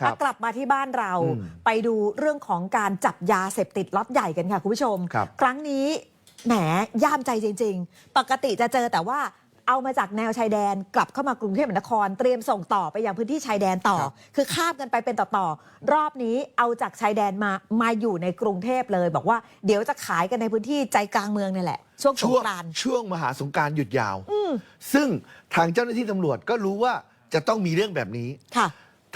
ครับถ้ากลับมาที่บ้านเราอืมไปดูเรื่องของการจับยาเสพติดล็อตใหญ่กันค่ะคุณผู้ชมครับครั้งนี้แหมย่ามใจจริง ๆ ปกติจะเจอแต่ว่าเอามาจากแนวชายแดนกลับเข้ามากรุงเทพมหานคร เตรียมส่งต่อไปยังพื้นที่ชายแดนต่อครับคือข้ามกันไปเป็นต่อๆรอบนี้เอาจากชายแดนมามาอยู่ในกรุงเทพเลย บอกว่าเดี๋ยวจะขายกันในพื้นที่ใจกลางเมืองนี่แหละ ช่วงสงช่วงกรานต์ ช่วงมหาสงกรารหยุดยาว ซึ่งทางเจ้าหน้าที่ตำรวจก็รู้ว่าจะต้องมีเรื่องแบบนี้ ค่ะ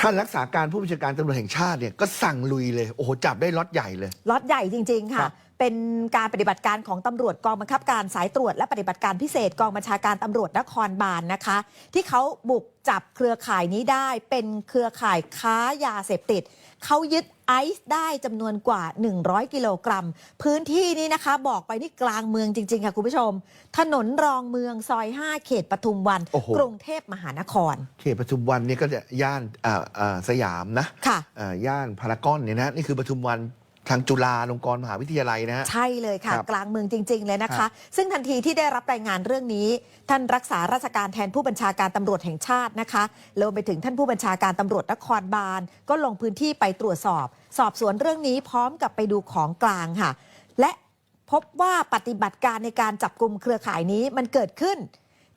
ท่านรักษาการผู้บัญชาการตำรวจแห่งชาติเนี่ยก็สั่งลุยเลยโอ้โหจับได้ล็อตใหญ่เลย ล็อตใหญ่จริง ๆ ครัค่ะ บ เป็นการปฏิบัติการของตำรวจกองบังคับการสายตรวจและปฏิบัติการพิเศษกองบัญชาการตำรวจนครบาลนะคะ ที่เขาบุกจับเครือข่ายนี้ได้เป็นเครือข่ายค้ายาเสพติด เขายึด ไอซ์ได้จำนวนกว่า 100 กิโลกรัม พื้นที่นี้นะคะบอกไปนี่กลางเมืองจริง ๆ ค่ะคุณผู้ชม ถนนรองเมืองซอย 5 เขตปทุมวัน โอ้โห กรุงเทพมหานคร เขตปทุมวันเนี่ยก็จะย่านอ่าอ่าสยามนะค่ะ อ่าย่านพารากอนเนี่ยนะนี่คือปทุมวัน ทางจุฬาลงกรณ์มหาวิทยาลัยนะฮะ ใช่เลยค่ะ ครับกลางเมืองจริง ๆ เลยนะครัคะ บซึ่งทันทีที่ได้รับรายงานเรื่องนี้ ท่านรักษาราชการแทนผู้บัญชาการตำรวจแห่งชาตินะคะรวมไปถึงท่านผู้บัญชาการตำรวจนครบาล ก็ลงพื้นที่ไปตรวจสอบ สอบสวนเรื่องนี้พร้อมกับไปดูของกลางค่ะ และพบว่าปฏิบัติการในการจับกลุ่มเครือข่ายนี้มันเกิดขึ้น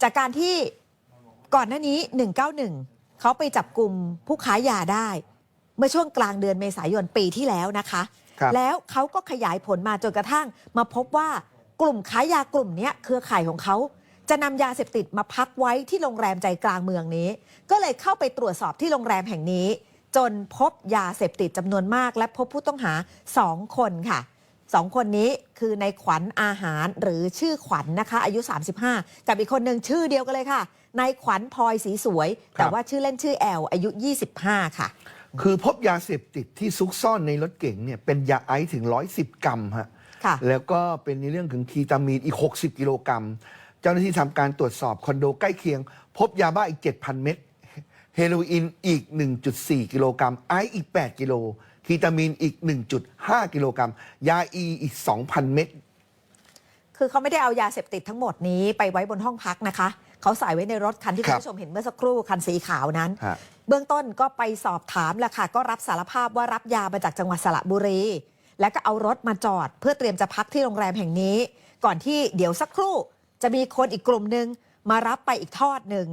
จากการที่ก่อนหน้านี้ 191 เขาไปจับกลุ่มผู้ค้ายาได้ เมื่อช่วงกลางเดือนเมษายนปีที่แล้วนะคะ ครับ แล้วเขาก็ขยายผลมาจนกระทั่ง มาพบว่ากลุ่มค้ายากลุ่มเนี้ยเครือข่ายของเขา จะนำยาเสพติดมาพักไว้ที่โรงแรมใจกลางเมืองนี้ ก็เลยเข้าไปตรวจสอบที่โรงแรมแห่งนี้ จนพบยาเสพติดจำนวนมาก และพบผู้ต้องหา2คนค่ะสองคนนี้คือในขวัญอาหารหรือชื่อขวัญนะคะ อายุ 35 กับอีกคนหนึ่งชื่อเดียวกันเลยค่ะนายขวัญพลอยสีสวย แต่ว่าชื่อเล่นชื่อแอลอายุ 25 ค่ะ คือพบยาเสพติดที่ซุกซ่อนในรถเก๋งเนี่ยเป็นยาไอซ์ถึง 110 กรัมฮะค่ะแล้วก็เป็นในเรื่องของคีตามีนอีก 60 กิโลกรัม เจ้าหน้าที่ทำการตรวจสอบคอนโดใกล้เคียง พบยาบ้าอีก 7,000 เม็ดเฮโรอีนอีก 1.4 กิโลกรัม ไอซ์อีก 8 กิโล คีตามีนอีก 1.5 กิโลกรัม ยาอีอีก 2,000 เม็ด คือเขาไม่ได้เอายาเสพติดทั้งหมดนี้ไปไว้บนห้องพักนะคะ เขาใส่ไว้ในรถคันที่คคุรัณบผู้ชมเห็นเมื่อสักครู่คันสีขาวนั้น ฮะ เบื้องต้นก็ไปสอบถามแหละค่ะ ก็รับสารภาพว่ารับยามาจากจังหวัดสระบุรี แล้วก็เอารถมาจอด เพื่อเตรียมจะพักที่โรงแรมแห่งนี้ ก่อนที่เดี๋ยวสักครู่ จะมีคนอีกกลุ่มหนึ่งมารับไปอีกทอดหนึ่ง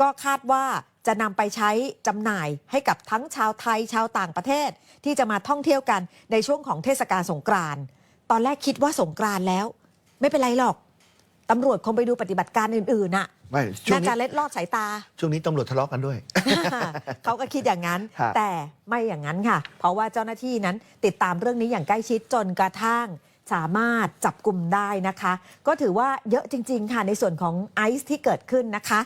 ก็คาดว่าจะนำไปใช้จำหน่ายให้กับทั้งชาวไทยชาวต่างประเทศ ที่จะมาท่องเที่ยวกันในช่วงของเทศกาลสงกรานต์ตอนแรกคิดว่าสงกรานต์แล้ว ไม่เป็นไรหรอกตำรวจคงไปดูปฏิบัติการอื่นๆน่ะไม่ช่วงน่านี้จะเล็ดลอดสายตา ช่วงนี้ตำรวจทะเลาะกันด้วย เขาก็คิดอย่างนั้น ฮะ แต่ไม่อย่างนั้นค่ะ เพราะว่าเจ้าหน้าที่นั้นติดตามเรื่องนี้อย่างใกล้ชิดจนกระทั่งสามารถจับกลุ่มได้นะคะ ก็ถือว่าเยอะจริง ๆ ค่ะในส่วนของไอซ์ที่เกิดขึ้นนะคะ